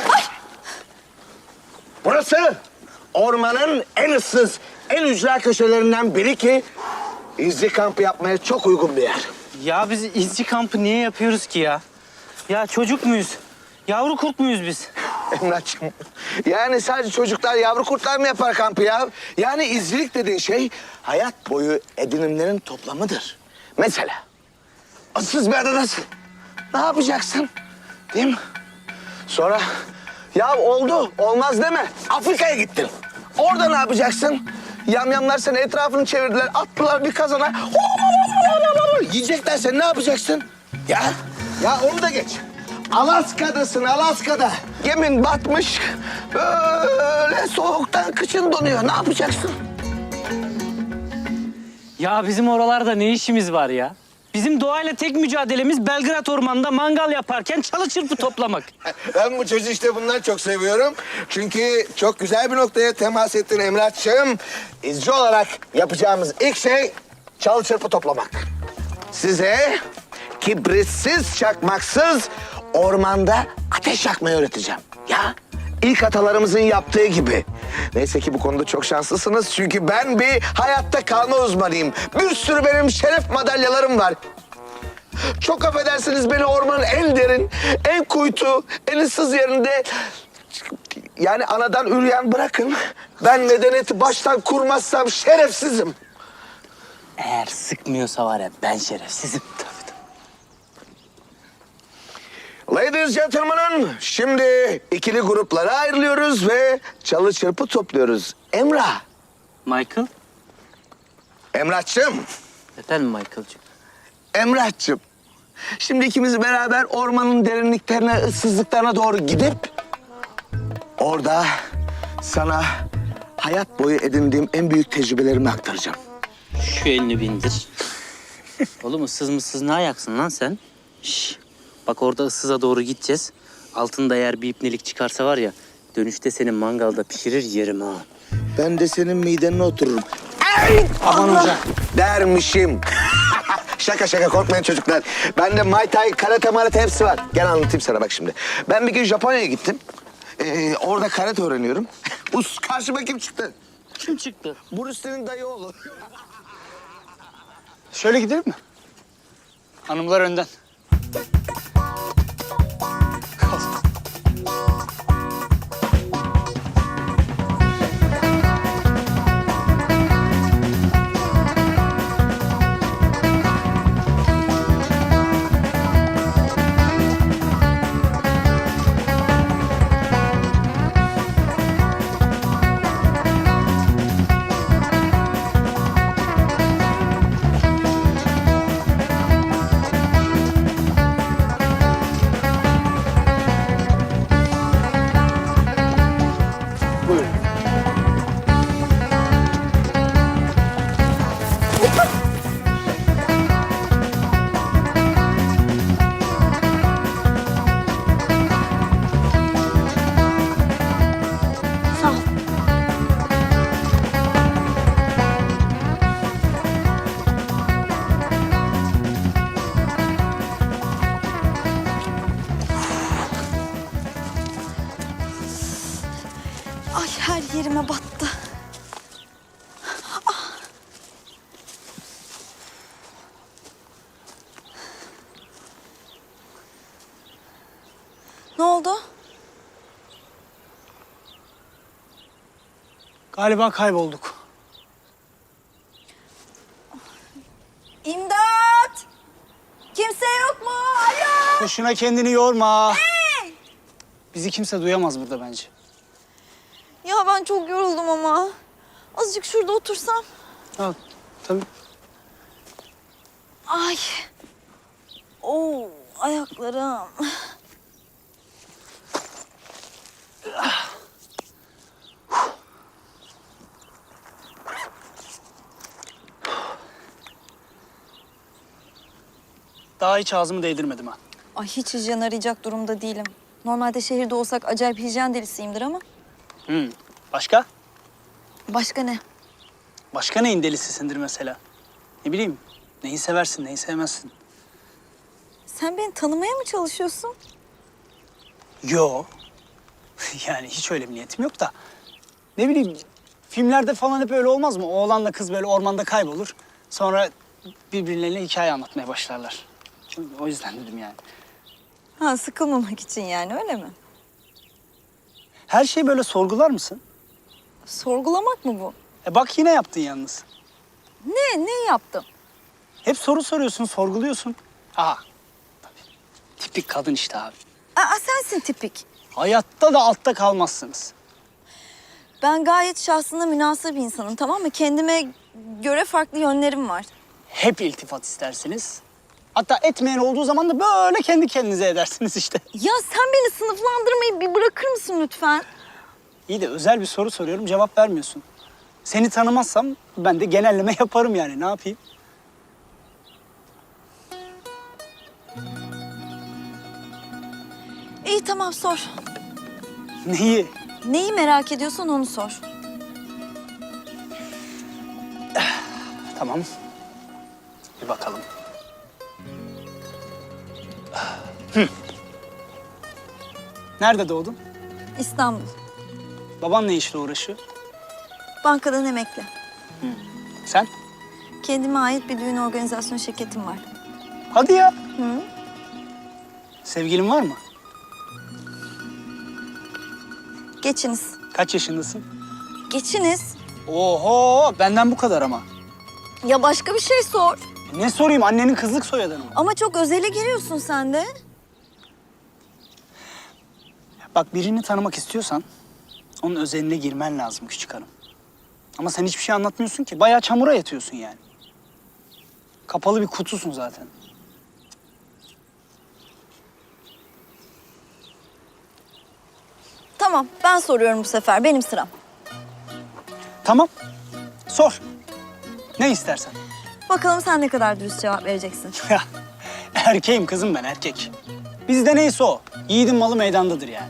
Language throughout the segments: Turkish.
Hey! Burası ormanın en ıssız, en ücra köşelerinden biri ki izci kampı yapmaya çok uygun bir yer. Ya biz izci kampı niye yapıyoruz ki ya? Ya çocuk muyuz? Yavru kurt muyuz biz? Emrah'cığım yani sadece çocuklar yavru kurtlar mı yapar kampı ya? Yani izcilik dediğin şey hayat boyu edinimlerin toplamıdır. Mesela ıssız bir adadasın. Ne yapacaksın? Değil mi? Sonra ya oldu olmaz deme. Afrika'ya gittin. Orada ne yapacaksın? Yamyamlar seni etrafını çevirdiler. Attılar bir kazana. Yiyecekler seni ne yapacaksın? Ya ya onu da geç. Alaska'dasın Alaska'da. Gemin batmış. Böyle soğuktan kıçın donuyor. Ne yapacaksın? Ya bizim oralarda ne işimiz var ya? Bizim doğayla tek mücadelemiz Belgrad Ormanı'nda mangal yaparken çalı çırpı toplamak. Ben bu çocuğu işte bundan çok seviyorum. Çünkü çok güzel bir noktaya temas ettin Emrah'cığım. İzci olarak yapacağımız ilk şey çalı çırpı toplamak. Size kibritsiz, çakmaksız ormanda ateş yakmayı öğreteceğim. Ya ilk atalarımızın yaptığı gibi. Neyse ki bu konuda çok şanslısınız. Çünkü ben bir hayatta kalma uzmanıyım. Bir sürü benim şeref madalyalarım var. Çok affedersiniz beni ormanın en derin, en kuytu, en ıssız yerinde... Yani anadan üreyen bırakın. Ben medeniyeti baştan kurmazsam şerefsizim. Eğer sıkmıyorsa var ya ben şerefsizim. Ladies gentlemen, şimdi ikili gruplara ayrılıyoruz ve çalı çırpı topluyoruz. Emrah, Michael? Emrah'cığım, Efendim Michael'cığım? Emrah'cığım. Şimdi ikimiz beraber ormanın derinliklerine, ıssızlıklarına doğru gidip... ...orada sana hayat boyu edindiğim en büyük tecrübelerimi aktaracağım. Şu elini bindir. Oğlum ıssız mısız ne ayaksın lan sen? Şş. Bak orada ıssıza doğru gideceğiz. Altında eğer bir ipnelik çıkarsa var ya... ...dönüşte seni mangalda pişirir yerim ha. Ben de senin midenine otururum. Ey! Aman hoca. Dermişim. şaka şaka korkmayın çocuklar. Bende Muay Thai, karate marate hepsi var. Gel anlatayım sana bak şimdi. Ben bir gün Japonya'ya gittim. Ee, orada karate öğreniyorum. Us karşıma kim çıktı? Kim çıktı? Bruce Lee'nin dayı oğlu. Şöyle gidelim mi? Hanımlar önden. Ne oldu? Galiba kaybolduk. İmdat! Kimse yok mu? Alo! Boşuna kendini yorma. Bizi kimse duyamaz burada bence. Ya ben çok yoruldum ama. Azıcık şurada otursam. Ha, tabii. Ay. Oo, ayaklarım. Daha hiç ağzımı değdirmedim ha. Ay hiç hijyen arayacak durumda değilim. Normalde şehirde olsak acayip hijyen delisiyimdir ama. Hı. Başka? Başka ne? Başka neyin delisisindir mesela? Ne bileyim, neyi seversin, neyi sevmezsin? Sen beni tanımaya mı çalışıyorsun? Yo. yani hiç öyle bir niyetim yok da. Ne bileyim filmlerde falan hep öyle olmaz mı? Oğlanla kız böyle ormanda kaybolur. Sonra birbirlerine hikaye anlatmaya başlarlar. O yüzden dedim yani. Ha sıkılmamak için yani öyle mi? Her şeyi böyle sorgular mısın? Sorgulamak mı bu? E bak yine yaptın yalnız. Ne? Ne yaptım? Hep soru soruyorsun, sorguluyorsun. Aha. Tabii. Tipik kadın işte abi. Aa sensin tipik. Hayatta da altta kalmazsınız. Ben gayet şahsına münasır bir insanım tamam mı? Kendime göre farklı yönlerim var. Hep iltifat istersiniz. Hatta etmeyen olduğu zaman da böyle kendi kendinize edersiniz işte. Ya sen beni sınıflandırmayı bir bırakır mısın lütfen? İyi de özel bir soru soruyorum, cevap vermiyorsun. Seni tanımazsam ben de genelleme yaparım yani. Ne yapayım? İyi tamam sor. Neyi? Neyi merak ediyorsan onu sor. Tamam. Bir bakalım. Hı. Nerede doğdun? İstanbul. Baban ne işle uğraşıyor? Bankadan emekli. Sen? Kendime ait bir düğün organizasyon şirketim var. Hadi ya. Hı? Sevgilin var mı? Geçiniz. Kaç yaşındasın? Geçiniz. Oho, benden bu kadar ama. Ya başka bir şey sor. Ne sorayım, annenin kızlık soyadını mı? Ama çok özele giriyorsun sen de. Bak birini tanımak istiyorsan onun özeline girmen lazım küçük hanım. Ama sen hiçbir şey anlatmıyorsun ki. Bayağı çamura yatıyorsun yani. Kapalı bir kutusun zaten. Tamam ben soruyorum bu sefer. Benim sıram. Tamam. Sor. Ne istersen. Bakalım sen ne kadar dürüst cevap vereceksin. Ya, Erkeğim kızım ben erkek. Bizde neyse o. Yiğidin malı meydandadır yani.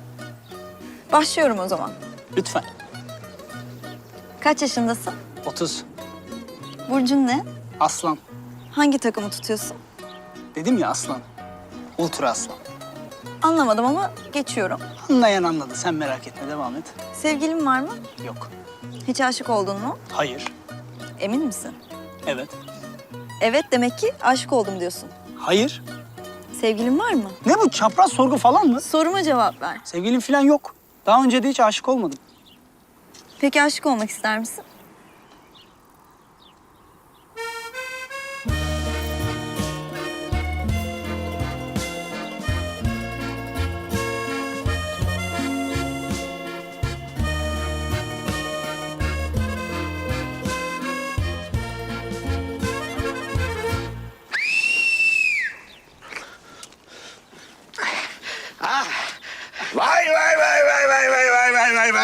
Başlıyorum o zaman. Lütfen. Kaç yaşındasın? 30. Burcun ne? Aslan. Hangi takımı tutuyorsun? Dedim ya aslan. Ultra aslan. Anlamadım ama geçiyorum. Anlayan anladı. Sen merak etme. Devam et. Sevgilin var mı? Yok. Hiç aşık oldun mu? Hayır. Emin misin? Evet. Evet demek ki aşık oldum diyorsun. Hayır. Sevgilin var mı? Ne bu çapraz sorgu falan mı? Soruma cevap ver. Sevgilim falan yok. Daha önce de hiç aşık olmadım. Peki aşık olmak ister misin?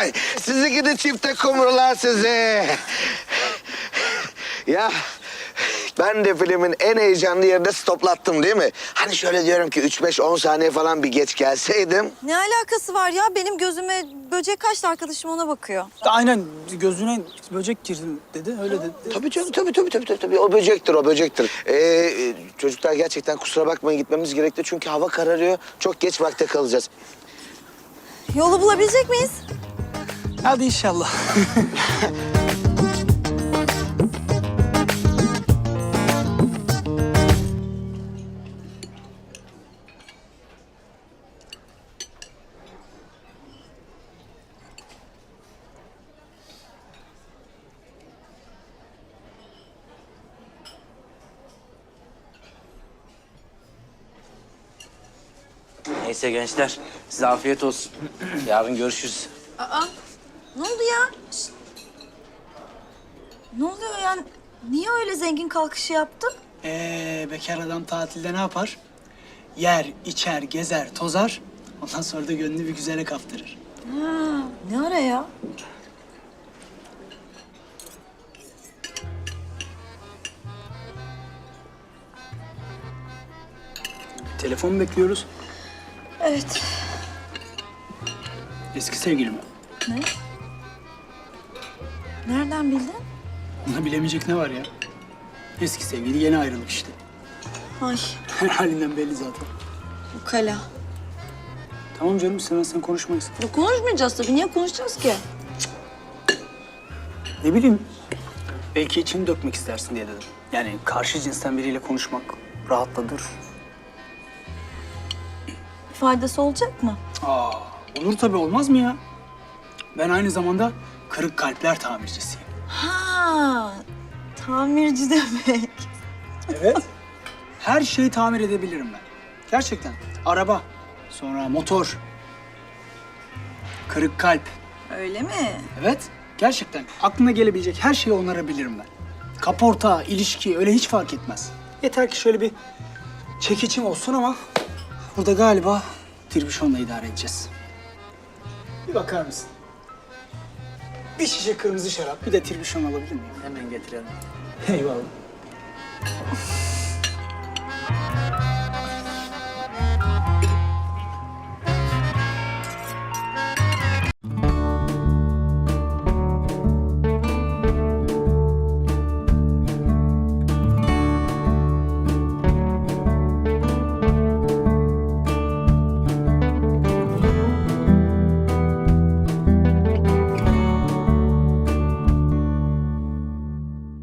Vay. Sizi gidi çifte kumrular sizi. Ya ben de filmin en heyecanlı yerinde stoplattım değil mi? Hani şöyle diyorum ki 3-5-10 saniye falan bir geç gelseydim. Ne alakası var ya? Benim gözüme böcek kaçtı arkadaşım ona bakıyor. Aynen gözüne böcek girdi dedi. Öyle dedi. Tabii canım tabii tabii tabii tabii. tabii. O böcektir o böcektir. Ee, çocuklar gerçekten kusura bakmayın gitmemiz gerekti çünkü hava kararıyor. Çok geç vakte kalacağız. Yolu bulabilecek miyiz? Hadi inşallah. Neyse gençler size afiyet olsun. Yarın görüşürüz. Aa, ne oldu ya? Şşt. Ne oluyor yani? Niye öyle zengin kalkışı yaptın? Ee, bekar adam tatilde ne yapar? Yer, içer, gezer, tozar. Ondan sonra da gönlünü bir güzele kaptırır. Ha, ne ara ya? Telefon bekliyoruz. Evet. Eski sevgilim. Ne? Nereden bildin? Buna bilemeyecek ne var ya? Eski sevgili yeni ayrılık işte. Ay, Her halinden belli zaten. bu kala. Tamam canım istemezsen konuşmayız. Ya konuşmayacağız tabii. Niye konuşacağız ki? Ne bileyim. Belki içini dökmek istersin diye dedim. Yani karşı cinsten biriyle konuşmak rahatladır. Faydası olacak mı? Aa, olur tabii olmaz mı ya? Ben aynı zamanda kırık kalpler tamircisiyim. Ha, tamirci demek. Evet. Her şeyi tamir edebilirim ben. Gerçekten. Araba, sonra motor, kırık kalp. Öyle mi? Evet, gerçekten. Aklına gelebilecek her şeyi onarabilirim ben. Kaporta, ilişki öyle hiç fark etmez. Yeter ki şöyle bir çekiçim olsun ama burada galiba tirbişonla idare edeceğiz. Bir bakar mısın? Bir şişe kırmızı şarap, bir de tirbişon alabilir miyim? Hemen getirelim. Eyvallah.